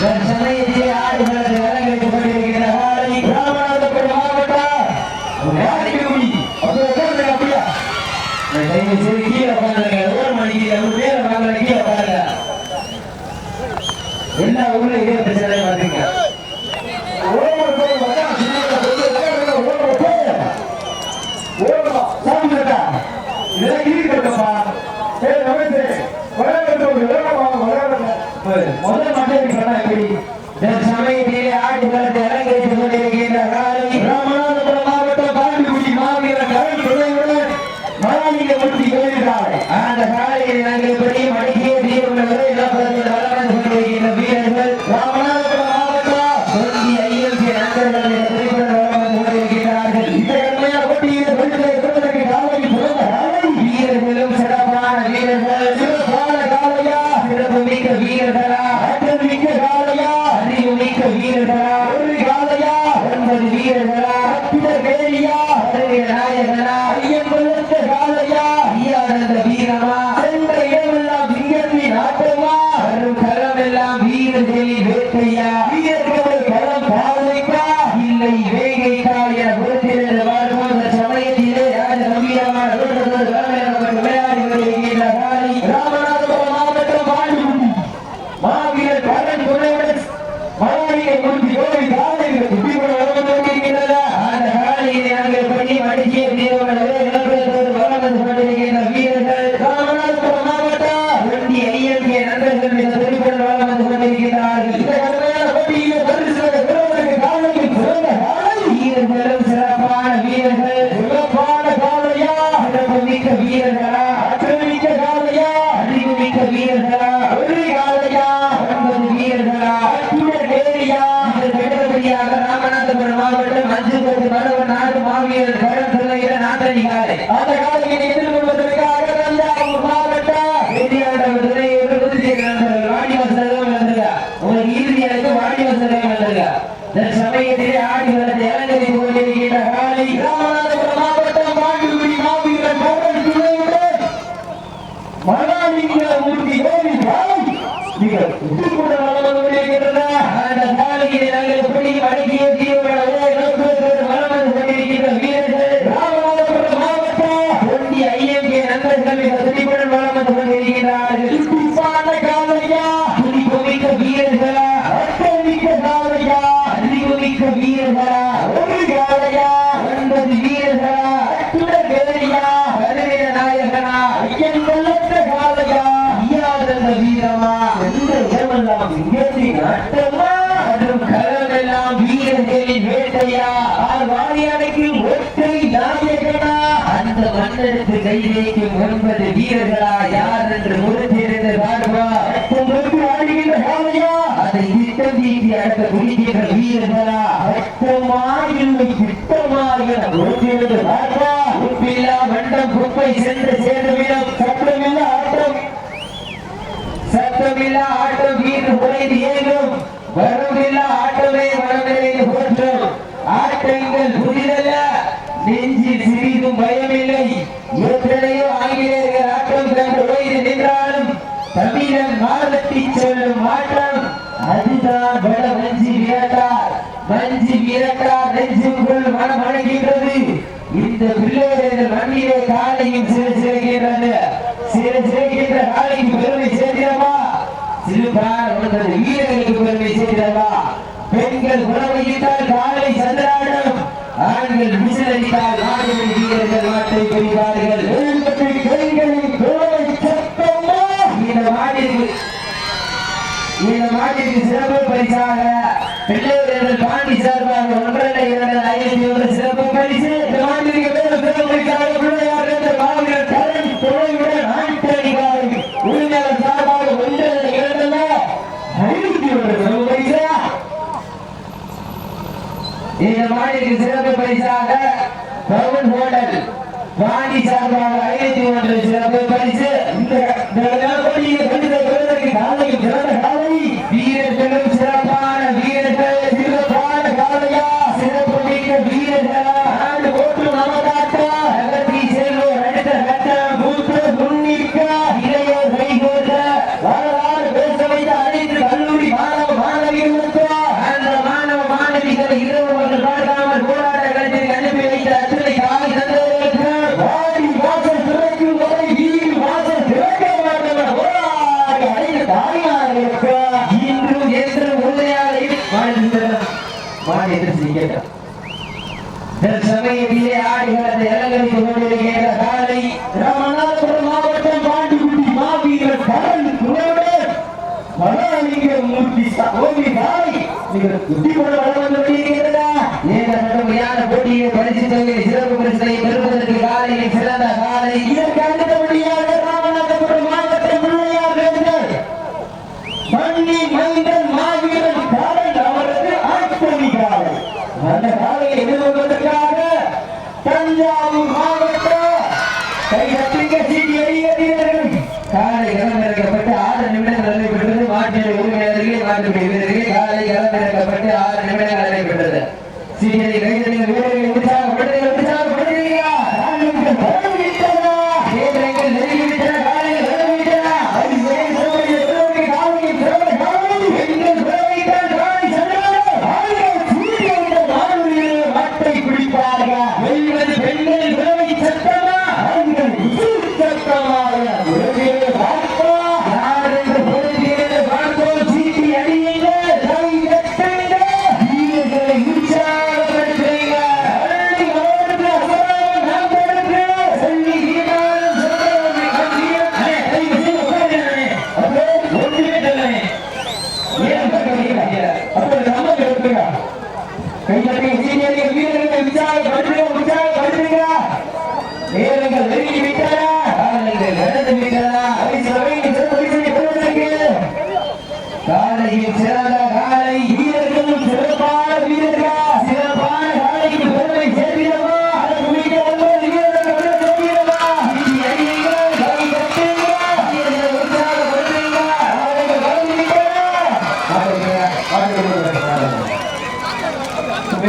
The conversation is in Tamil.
தற்சமயத்திலே ஆடுகளத்தில் அரங்கேற்றிக் கொண்டிருக்கின்ற காலை ராமநாதபுரம் மாவட்டம் கீழே உட்காருங்க. ஒரு மணிக்கு அவர் மேல வாங்கல, கீழே உட்காருங்க. எல்லா ஊர்ல இதே பிரச்சனை பாத்தீங்க ஓடுங்க, போய் மச்சான், சின்னதா போய் விளையாடுங்க, ஓடுங்க, போய். ஓடுங்க, ஆட்டுக்களத்தை கொண்டிருக்கின்ற காலை ராமநாதபுரம் மாவட்டம் பாண்டிக்குடி மாவீர கரண் துணையுடன் மகாலிங்கமூர்த்தி கோயில்காலை அந்த காலையில் நாங்கள் எப்படி மடிக்கிய தீர்வுள்ளவரை இலப்பதத்தில் வளர்ந்து கொண்டிருக்கின்ற வீரர்கள் ராமநாதபுரம் மாவட்டம். நண்பர்கள் என்ற திரைப்படம் வளர்ந்து கொண்டிருக்கிறார்கள் இந்த போட்டியில் காலை காலை வீரர்களும் சிறப்பான வீரர்கள். சிறப்பான காலையா சிறப்பு மிக்க வீரர்களா. நாங்கள் பண்ணி மடிச்சிய தீர்வுகளே இளம்பெற்றோர் வளர்ந்து கொண்டிருக்கின்ற வீரர்கள் ராமநாதபுரம் மாவட்டம் ஒண்டி ஐஎம்ஏ நண்பர்கள் இந்த திருப்பூர் வளர்ந்து கொண்டிருக்கிறார்கள் இந்த கடுமையான போட்டியிலே பரிசுகளை பெறுவதற்கு காலையில் சிறந்த காலை வீரர்களும் சிறப்பான வீரர்கள். சிறப்பான காலையா சிறப்பு மிக்க வீரர்களா. காலையா அறிவு மிக்க வீரர்களா. ஒரு காலையா ஒன்பது வீரர்களா. இதற்கு அடுத்தபடியாக ராமநாதபுரம் மாவட்டம் மஞ்சுபட்டு மரவ கடன் சொல்லுகிற நாட்டணி காலை அந்த காலையை எதிர்கொள்வதற்காக தஞ்சாவூர் மாவட்டம் வந்திருக்கா உங்களுக்கு இறுதியாக வாடிவாசலம் வந்திருக்கா சமயத்திலே ஆடி காலை ராமநாதபுரம் மாவட்டம் மாட்டுக்குடி மாவீரர் கடன் துணையுடன் மகாலிங்க மூர்த்தி கோவில் நீங்கள் வளர்ந்து கொண்டிருக்கின்றன அந்த நாங்கள் அறிவுமிக்க வீரர்களா? ஒரு காலையா ஒன்பது வீரர்களா? அற்புத வேலையா கருவின நாயகனா? ஐயன் வளர்த்த காலையா ஐயாதந்த வீரமா? எந்த இடமெல்லாம் சிங்கத்தின் அட்டமா மற்றும் களமெல்லாம் வீரர்களின் வேட்டையா? வாரியானைக்கு ஒற்றை நாயகனா? அந்த ஒன்பது வீரர்களா? யார் என்று முறைத்திருந்த திட்டம் தீட்டி வீரர்களா அச்சமா இல்லை திட்டமா என உப்பில்லா வண்டம் குப்பை சென்று சேர்ந்துவிடும் சட்டமில்லா ஆட்டம் சத்தமில்லா ஆட்டம் வீடு உறைந்து ஏங்கும் வரவில்லா ஆட்டமே வரவில்லை போற்றும் ஆட்டங்கள் புதிதல்ல நெஞ்சில் சிறிதும் பயமில்லை எத்தனையோ ஆங்கிலேயர்கள் ஆட்டம் கண்டு உழைந்து நின்றாலும் தமிழன் மாதத்தி செல்லும் ஆட்டம் அதுதான் உங்கள் மனம் அடங்குகின்றது இந்த பிள்ளைகள் மண்ணிலே காலையும் சிறு சிறுகின்றது. சிறு சிறுகின்ற காலைக்கு பெருமை சேர்க்கிறமா சிறுபார் உணர்ந்தது வீரர்களுக்கு பெருமை சேர்க்கிறமா பெண்கள் உணவையிட்டால் காலை சந்திராடம். ஆண்கள் விசிலடித்தால் நாடுகள் வீரர்கள் நாட்டை பிரிவார்கள் பெண்களின் கோவை சத்தமா? இந்த மாநில இந்த மாட்டிற்கு சிறப்பு பரிசாக பிள்ளை பாண்டி சார்பாக ஒன்றரை இரண்டு ஐநூத்தி ஒன்று சிறப்பு பரிசு இந்த மாட்டிற்கு மேலும் சிறப்பு பரிசாக பிள்ளையார் என்ற மாவீரர் கரண் துணையுடன் ஆண்டணிகாரை உரிமையாளர் சார்பாக ஒன்றரை இரண்டு ஐநூத்தி ஒன்று சிறப்பு பரிசா இந்த சிறப்பு பரிசாக பவுன் ஹோட்டல் வாணி சார்பாக ஐநூத்தி ஒன்று சிறப்பு பரிசு இந்த கொண்டு போட்டியில் காலையில் மைதானத்தில் கேட்டார் சமயத்திலே ஆடுகிறது இளங்கரித்து கொண்டிருக்கிற காலை ராமநாதபுரம் மாவட்டம் பாண்டிக்குடி மாவீரர் கரண் மனோலிங்க மூர்த்தி ஓமி காலை நீங்கள் குட்டி போட அந்த காலையை எதிர்கொள்வதற்காக தஞ்சாவூர் மாவட்ட கை சத்திரிக்க சீட்டி வீரர்கள் காலை கிழமை